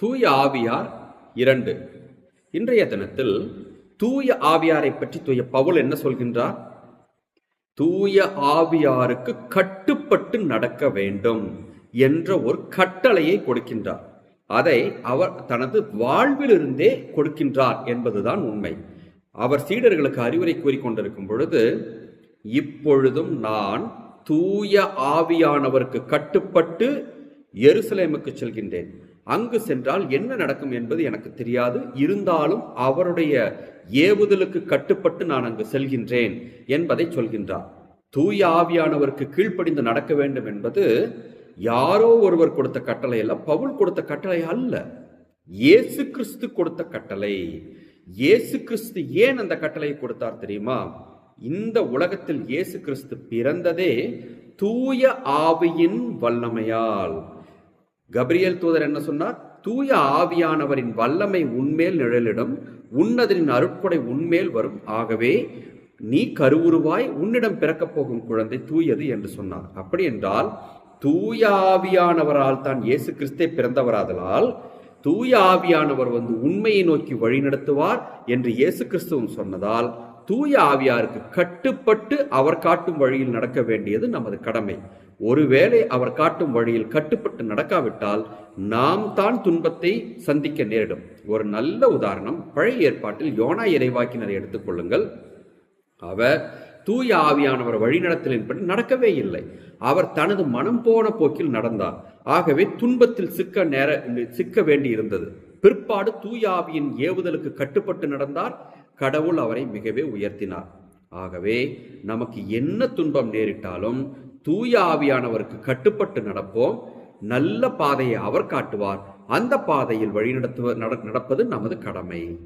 தூய ஆவியார் இரண்டு. இன்றைய தினத்தில் தூய ஆவியாரை பற்றி தூய பவுல் என்ன சொல்கின்றார்? தூய ஆவியாருக்கு கட்டுப்பட்டு நடக்க வேண்டும் என்ற ஒரு கட்டளையை கொடுக்கின்றார். அதை அவர் தனது வாழ்விலிருந்தே கொடுக்கின்றார் என்பதுதான் உண்மை. அவர் சீடர்களுக்கு அறிவுரை கூறிக்கொண்டிருக்கும் பொழுது இப்பொழுதும் நான் தூய ஆவியானவருக்கு கட்டுப்பட்டு எருசலேமுக்கு செல்கின்றேன். அங்கு சென்றால் என்ன நடக்கும் என்பது எனக்கு தெரியாது. இருந்தாலும் அவருடைய ஏவுதலுக்கு கட்டுப்பட்டு நான் அங்கு செல்கின்றேன் என்பதை சொல்கின்றார். தூய ஆவியானவருக்கு கீழ்ப்படிந்து நடக்க வேண்டும் என்பது யாரோ ஒருவர் கொடுத்த கட்டளை அல்ல. பவுல் கொடுத்த கட்டளை அல்ல. இயேசு கிறிஸ்து கொடுத்த கட்டளை. இயேசு கிறிஸ்து ஏன் அந்த கட்டளையை கொடுத்தார் தெரியுமா? இந்த உலகத்தில் இயேசு கிறிஸ்து பிறந்ததே தூய ஆவியின் வல்லமையால். கபிரியல் தூதர் என்ன சொன்னார்? தூய ஆவியானவரின் வல்லமை உன்மேல் நிழலிடும் உன்னதனின் அருட்கொடை உன்மேல் வரும். ஆகவே நீ கருவுருவாய் உன்னிடம் பிறக்கப் போகும் குழந்தை தூயது என்று சொன்னார். அப்படி என்றால் தூய ஆவியானவரால் தான் இயேசு கிறிஸ்தே பிறந்தவராதலால் தூய ஆவியானவர் வந்து உண்மையை நோக்கி வழிநடத்துவார் என்று இயேசு கிறிஸ்துவும் சொன்னதால் தூய ஆவியாருக்கு கட்டுப்பட்டு அவர் காட்டும் வழியில் நடக்க வேண்டியது நமது கடமை. ஒருவேளை அவர் காட்டும் வழியில் கட்டுப்பட்டு நடக்காவிட்டால் நாம் தான் துன்பத்தை சந்திக்க நேரிடும். ஒரு நல்ல உதாரணம் பழைய ஏற்பாட்டில் யோனா இறைவாக்கினரை எடுத்துக்கொள்ளுங்கள் அவர் தூய ஆவியானவர் வழிநடத்தலின்படி நடக்கவே இல்லை. அவர் தனது மனம் போன போக்கில் நடந்தார். ஆகவே துன்பத்தில் சிக்க நேர சிக்க வேண்டி இருந்தது. பிற்பாடு தூய ஆவியின் ஏவுதலுக்கு கட்டுப்பட்டு நடந்தார். கடவுள் அவரை மிகவே உயர்த்தினார். ஆகவே நமக்கு என்ன துன்பம் நேரிட்டாலும் தூய ஆவியானவருக்கு கட்டுப்பட்டு நடப்போம். நல்ல பாதையை அவர் காட்டுவார். அந்த பாதையில் வழிநடத்துவ நட- நடப்பது நமது கடமை.